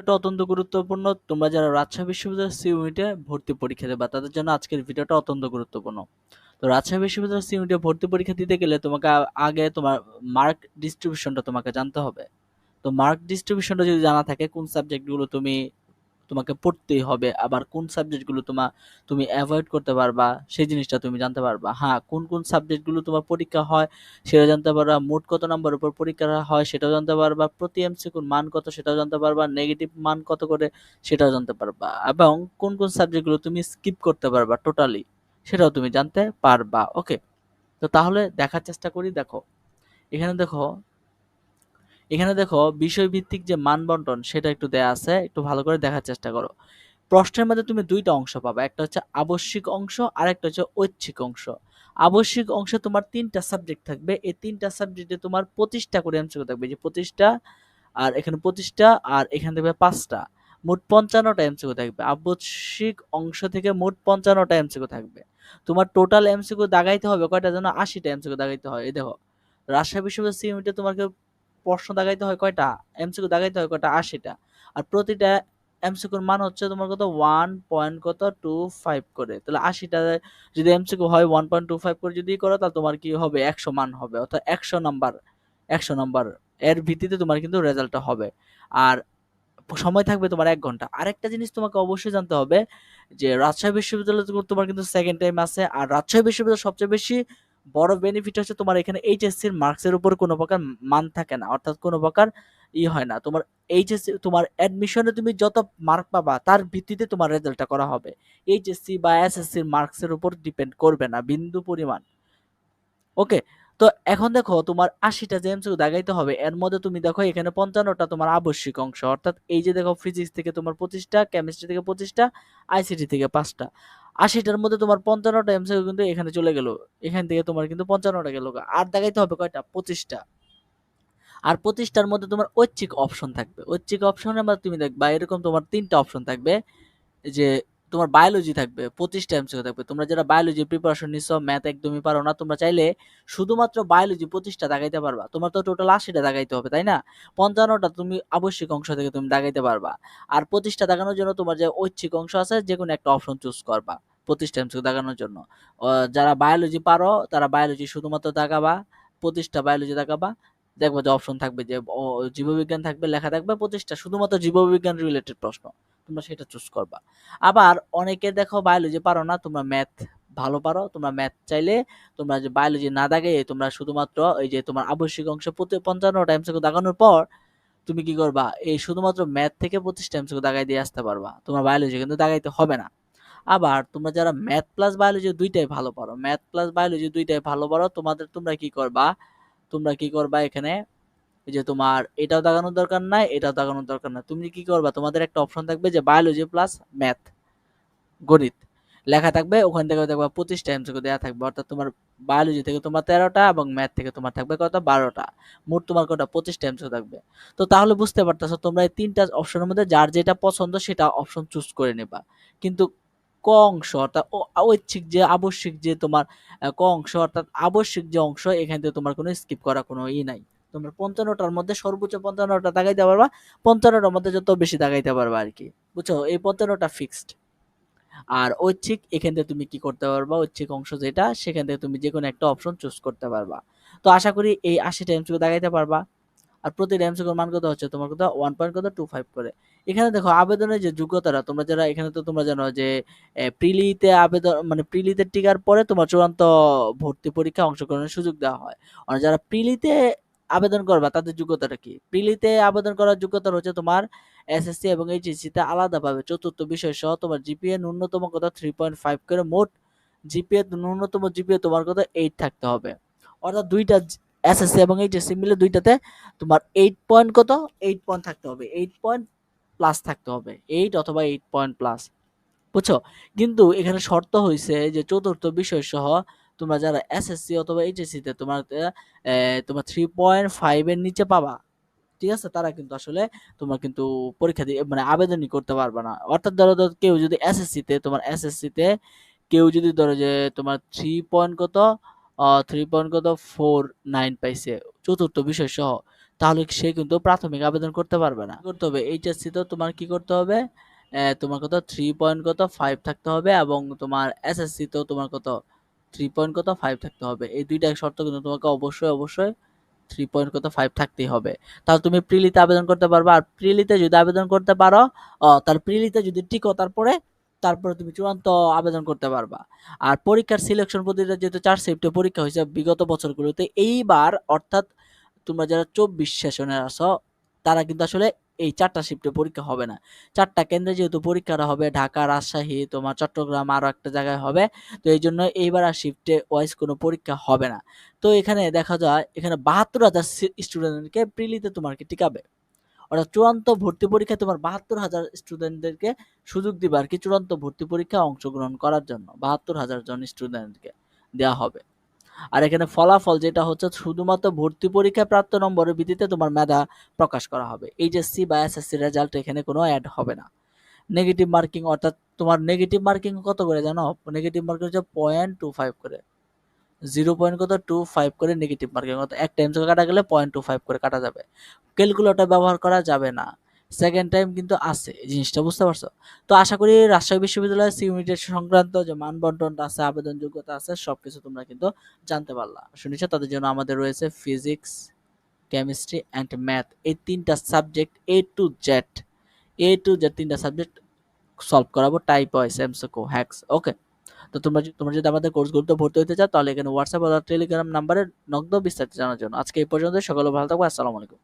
এটা অত্যন্ত গুরুত্বপূর্ণ। তোমরা যারা রাজশাহী বিশ্ববিদ্যালয়ের সি ইউনিটে ভর্তি পরীক্ষা দেবা তাদের জন্য আজকের ভিডিওটা অত্যন্ত গুরুত্বপূর্ণ। তো রাজশাহী বিশ্ববিদ্যালয়ের সি ইউনিটে ভর্তি পরীক্ষা দিতে গেলে তোমাকে আগে তোমার মার্ক ডিস্ট্রিবিউশনটা তোমাকে জানতে হবে। তো মার্ক ডিস্ট্রিবিউশনটা যদি জানা থাকে, কোন সাবজেক্টগুলো তুমি তোমাকে পড়তেই হবে। আবার কোন সাবজেক্টগুলো তোমার তুমি অ্যাভয়েড করতে পারবা, সেই জিনিসটা তুমি জানতে পারবা। হ্যাঁ কোন কোন সাবজেক্টগুলো তোমার পরীক্ষা হয় সেটা জানতে পারবা। মোট কত নাম্বার উপর পরীক্ষা হয়, সেটাও জানতে পারবা। প্রতি এমসিকিউর মান কত, সেটাও জানতে পারবা। নেগেটিভ মান কত করে, সেটাও জানতে পারবা। এবং কোন কোন সাবজেক্টগুলো তুমি স্কিপ করতে পারবা টোটালি সেটাও তুমি জানতে পারবা। ওকে তো তাহলে দেখার চেষ্টা করি, দেখো। এখানে দেখো এখানে দেখো বিষয়ভিত্তিক যে মান বন্টন সেটা একটু দেয়া আছে, একটু ভালো করে দেখার চেষ্টা করো। প্রশ্নের মধ্যে তুমি দুইটা অংশ পাবা, একটা হচ্ছে আবশ্যিক অংশ আর একটা হচ্ছে ঐচ্ছিক অংশ। আবশ্যিক অংশে তোমার তিনটা সাবজেক্ট থাকবে, এই তিনটা সাবজেক্টে তোমার পঁচিশটা করে এমসিকিউ থাকবে যে পঁচিশটা আর এখানে পঁচিশটা আর এখানে থাকবে পাঁচটা, মোট পঞ্চান্নটা এমসিকিউ থাকবে। আবশ্যিক অংশ থেকে মোট পঞ্চান্নটা এমসিকিউ থাকবে। তোমার টোটাল এমসিকিউ দাগাইতে হবে, কয়টা যেন আশিটা এমসিকিউ দাগাইতে হয়, এই দেখো। রাজশাহী বিশ্ববিদ্যালয় সি ইউনিটে তোমাকে প্রশ্ন দাগাইতে হয় কয়টা? এমসিকিউ দাগাইতে হয় কয়টা? আশিটা। আর প্রতিটা এমসিকিউর মান হচ্ছে তোমার কত? ওয়ান পয়েন্ট কত? টু ফাইভ করে। তাহলে আশিটা যদি এমসিকিউ হয় ওয়ান পয়েন্ট টু ফাইভ করে যদি করো, তাহলে তোমার কি হবে? একশো মান হবে। অর্থাৎ একশো নাম্বার একশো নাম্বার এর ভিত্তিতে তোমার কিন্তু রেজাল্টটা হবে। আর সময় থাকবে তোমার এক ঘণ্টা। আরেকটা জিনিস তোমাকে অবশ্যই জানতে হবে যে রাজশাহী বিশ্ববিদ্যালয়ে তোমার কিন্তু সেকেন্ড টাইম আছে। আর রাজশাহী বিশ্ববিদ্যালয় সবচেয়ে বেশি বড় বেনিফিট হচ্ছে তোমার এখানে এইচএসসির মার্কসের উপর কোনো প্রকার মান থাকে না, অর্থাৎ কোনো প্রকার ই হয় না। তোমার এইচএসসি তোমার অ্যাডমিশনে তুমি যত মার্ক পাবা, তার ভিত্তিতে তোমার রেজাল্টটা করা হবে। এইচএসসি বা এসএসসির মার্কসের উপর ডিপেন্ড করবে না, বিন্দু পরিমাণ। ওকে তো এখন দেখো তোমার আশিটা যে এমসিকিউ দাগাইতে হবে। এর মধ্যে তুমি দেখো এখানে পঞ্চান্নটা তোমার আবশ্যিক অংশ, অর্থাৎ এই যে দেখো ফিজিক্স থেকে তোমার পঁচিশটা কেমিস্ট্রি থেকে পঁচিশটা আইসিটি থেকে পাঁচটা। আশিটার মধ্যে তোমার পঞ্চান্নটা এমসিকিউ কিন্তু এখানে চলে গেল। এখান থেকে তোমার কিন্তু পঞ্চান্নটা গেল আর দেখাইতে হবে কয়টা? পঁচিশটা। আর পঁচিশটার মধ্যে তোমার ঐচ্ছিক অপশন থাকবে। ঐচ্ছিক অপশনের মধ্যে তুমি দেখবা, এরকম তোমার তিনটা অপশন থাকবে। যে তোমার বায়োলজি থাকবে, পঁচিশটা এমসিকিউ থাকবে। তোমরা যারা বায়োলজি প্রিপারেশন নিচ্ছ ম্যাথ একদমই পারো না, তোমরা চাইলে শুধুমাত্র বায়োলজি পঁচিশটা দাগাইতে পারবা। তোমার তো টোটাল আশিটা দাগাইতে হবে, তাই না? পঞ্চান্নটা তুমি আবশ্যিক অংশ থেকে তুমি দাগাইতে পারবা। আর পঁচিশটা দাগানোর জন্য তোমার যে ঐচ্ছিক অংশ আছে যে কোনো একটা অপশন চুজ করবা। পঁচিশটা এমসিকিউ দাগানোর জন্য। যারা বায়োলজি পারো, তারা বায়োলজি শুধুমাত্র দাগাবা পঁচিশটা বায়োলজি দাগাবা দেখবা যে অপশন থাকবে যে জীববিজ্ঞান থাকবে, লেখা থাকবে পঁচিশটা শুধুমাত্র জীববিজ্ঞান রিলেটেড প্রশ্ন। তোমরা সেটা চুজ করবা। আবার অনেকে দেখো বায়োলজি পারো না, তোমরা ম্যাথ ভালো পারো, তোমরা ম্যাথ চাইলে তোমরা যে বায়োলজি না দাগে তোমরা শুধুমাত্র এই যে তোমার আবশ্যিক অংশ প্রতি পঞ্চান্নটা এমসিকিউ দাগানোর পর, তুমি কি করবা? এই শুধুমাত্র ম্যাথ থেকে পঁচিশটা এমসিকিউ দাগাই দিয়ে আসতে পারবা। তোমার বায়োলজি কিন্তু দাগাইতে হবে না। আবার তোমরা যারা ম্যাথ প্লাস বায়োলজি দুইটাই ভালো পারো ম্যাথ প্লাস বায়োলজি দুইটাই ভালো পারো তোমাদের তোমরা কি করবা? তোমরা কি করবা এখানে? যে তোমার এটাও দাগানোর দরকার নাই, এটাও দাগানোর দরকার নাই। তুমি কি করবা? তোমাদের একটা অপশন থাকবে যে বায়োলজি প্লাস ম্যাথ গণিত। লেখা থাকবে, ওখান থেকে দেখবা পঁচিশটা এমসিকিউ দেওয়া থাকবে। অর্থাৎ তোমার বায়োলজি থেকে তোমার তেরোটা এবং ম্যাথ থেকে তোমার থাকবে কত? বারোটা। মোট তোমার কটা? পঁচিশটা এমসিকিউ থাকবে। তো তাহলে বুঝতে পারতেছো, তোমরা এই তিনটা অপশনের মধ্যে যার যেটা পছন্দ সেটা অপশন চুজ করে নেবা। কিন্তু ক অংশ অর্থাৎ ঐচ্ছিক যে, আবশ্যিক যে তোমার ক অংশ অর্থাৎ আবশ্যিক যে অংশ, এখান থেকে তোমার কোনো স্কিপ করা কোনো ই নাই। তোমরা পঞ্চান্নটার মধ্যে সর্বোচ্চ পঞ্চান্নটা দাগাইতে পারবা, পঞ্চান্নটার মধ্যে যত বেশি দাগাইতে পারবা আর কি, বুঝছ? এই পঞ্চান্নটা ফিক্সড আর ঐচ্ছিক, এখান থেকে তুমি কি করতে পারবা? ঐচ্ছিক অংশ যেটা, সেখান থেকে তুমি যে কোনো একটা অপশন চুজ করতে পারবা। তো আশা করি এই আশিটা এমসিকিউ দাগাইতে পারবা। আর প্রতি প্রতিটা এমসিকিউর মান কত হচ্ছে? তোমার কত? ওয়ান পয়েন্ট কত? টু ফাইভ করে। এখানে দেখো, আবেদনের যে যোগ্যতাটা, তোমরা যারা, এখানে তো তোমরা জানো যে প্রিলিতে আবেদন মানে প্রিলিতে টিকার পরে তোমার চূড়ান্ত ভর্তি পরীক্ষা অংশগ্রহণের সুযোগ দেওয়া হয়। আর যারা প্রিলিতে আবেদন করবা, তাদের যোগ্যতাটা কি? প্রিলিতে আবেদন করার যোগ্যতা হচ্ছে তোমার এসএসসি এবং এইচএসসি তে আলাদাভাবে। চতুর্থ বিষয় সহ তোমার জিপিএ ন্যূনতম কত? থ্রি পয়েন্ট ফাইভ করে। মোট জিপিএ ন্যূনতম জিপিএ তোমার কত? এইট থাকতে হবে। অর্থাৎ দুইটা এসএসসি এবং এইচএসসি মিলে দুইটাতে তোমার এইট পয়েন্ট কত? এইট পয়েন্ট থাকতে হবে। এইট পয়েন্ট প্লাস থাকতে হবে। এইট অথবা এইট পয়েন্ট প্লাস বুঝছ? কিন্তু এখানে শর্ত হয়েছে যে চতুর্থ বিষয় সহ তোমরা যারা এসএসসি অথবা এইচএসসি তে তোমার তোমার থ্রি পয়েন্ট ফাইভ এর নিচে পাবা। ঠিক আছে? তারা কিন্তু আসলে তোমার কিন্তু পরীক্ষা দিয়ে মানে আবেদনই করতে পারবে না। অর্থাৎ ধরো কেউ যদি এসএসসি তে, তোমার এসএসসি তে কেউ যদি ধরো যে তোমার থ্রি পয়েন্ট কত? থ্রি পয়েন্ট কত ফোর নাইন পাইছে। চতুর্থ বিষয় সহ তাহলে সে কিন্তু প্রাথমিক আবেদন করতে পারবে না। করতে হবে? এইচএসসি তো তোমার কি করতে হবে? তোমার কত? থ্রি পয়েন্ট কত? ফাইভ থাকতে হবে এবং তোমার এসএসসি তো তোমার কত? থ্রি পয়েন্ট কত? ফাইভ থাকতে হবে। এই দুইটা শর্ত কিন্তু তোমাকে অবশ্যই অবশ্যই থ্রি পয়েন্ট কত? ফাইভ থাকতেই হবে। তাহলে তুমি প্রিলিতে আবেদন করতে পারবে। আর প্রিলিতে যদি আবেদন করতে পারো তার প্রিলিতে যদি টিকো, তারপরে তারপরে তুমি চূড়ান্ত আবেদন করতে পারবা। আর পরীক্ষার সিলেকশন পদ্ধতিটা যেহেতু চার সেপ্টে পরীক্ষা হয়েছে বিগত বছরগুলোতে, এইবার অর্থাৎ তোমরা যারা চব্বিশ সেশনে আসো তারা কিন্তু আসলে এই চারটা শিফটে পরীক্ষা হবে না। চারটা কেন্দ্রে যেহেতু পরীক্ষাটা হবে, ঢাকা, রাজশাহী, তোমার চট্টগ্রাম আরও একটা জায়গায় হবে, তো এই জন্য এইবার আর শিফটে ওয়াইজ কোনো পরীক্ষা হবে না। তো এখানে দেখা যায়, এখানে বাহাত্তর হাজার স্টুডেন্টকে প্রিলিতে তোমাকে টিকাবে? অর্থাৎ চূড়ান্ত ভর্তি পরীক্ষায় তোমার বাহাত্তর হাজার স্টুডেন্টদেরকে সুযোগ দিবে আর কি চূড়ান্ত ভর্তি পরীক্ষায় অংশগ্রহণ করার জন্য। বাহাত্তর হাজার জন স্টুডেন্টকে দেওয়া হবে। আর এখানে ফলাফল যেটা হচ্ছে শুধুমাত্র ভর্তি পরীক্ষায় প্রাপ্ত নম্বরের ভিত্তিতে তোমার মেধা প্রকাশ করা হবে। এইচএসসি বা এসএসসি রেজাল্ট এখানে কোনো অ্যাড হবে না। নেগেটিভ মার্কিং অর্থাৎ তোমার নেগেটিভ মার্কিং কত করে জানো? নেগেটিভ মার্কিং হচ্ছে পয়েন্ট টু ফাইভ করে। জিরো পয়েন্ট কত? টু ফাইভ করে নেগেটিভ মার্কিং কত এক টাইম কাটা গেলে পয়েন্ট টু ফাইভ করে কাটা যাবে। ক্যালকুলেটর ব্যবহার করা যাবে না। সেকেন্ড টাইম কিন্তু আছে, এই জিনিসটা বুঝতে পারছ? তো আশা করি রাজশাহী বিশ্ববিদ্যালয়ের সিউনিটের সংক্রান্ত যে মানবন্টনটা আছে আবেদন যোগ্যতা আছে সব কিছু তোমরা কিন্তু জানতে পারলা। শুনেছো, তাদের জন্য আমাদের রয়েছে ফিজিক্স কেমিস্ট্রি অ্যান্ড ম্যাথ এই তিনটা subject A to Z A to Z তিনটা সাবজেক্ট সলভ করাবো type wise MCQ hacks okay তো তোমরা তোমরা যদি আমাদের কোর্সগুলোতে ভর্তি হতে চাও, তাহলে এখানে হোয়াটসঅ্যাপ বা টেলিগ্রাম নাম্বারে নগদ বিস্তারিত জানার জন্য। আজকে এই পর্যন্ত সকলে ভালো থাকব আসসালামু আলাইকুম।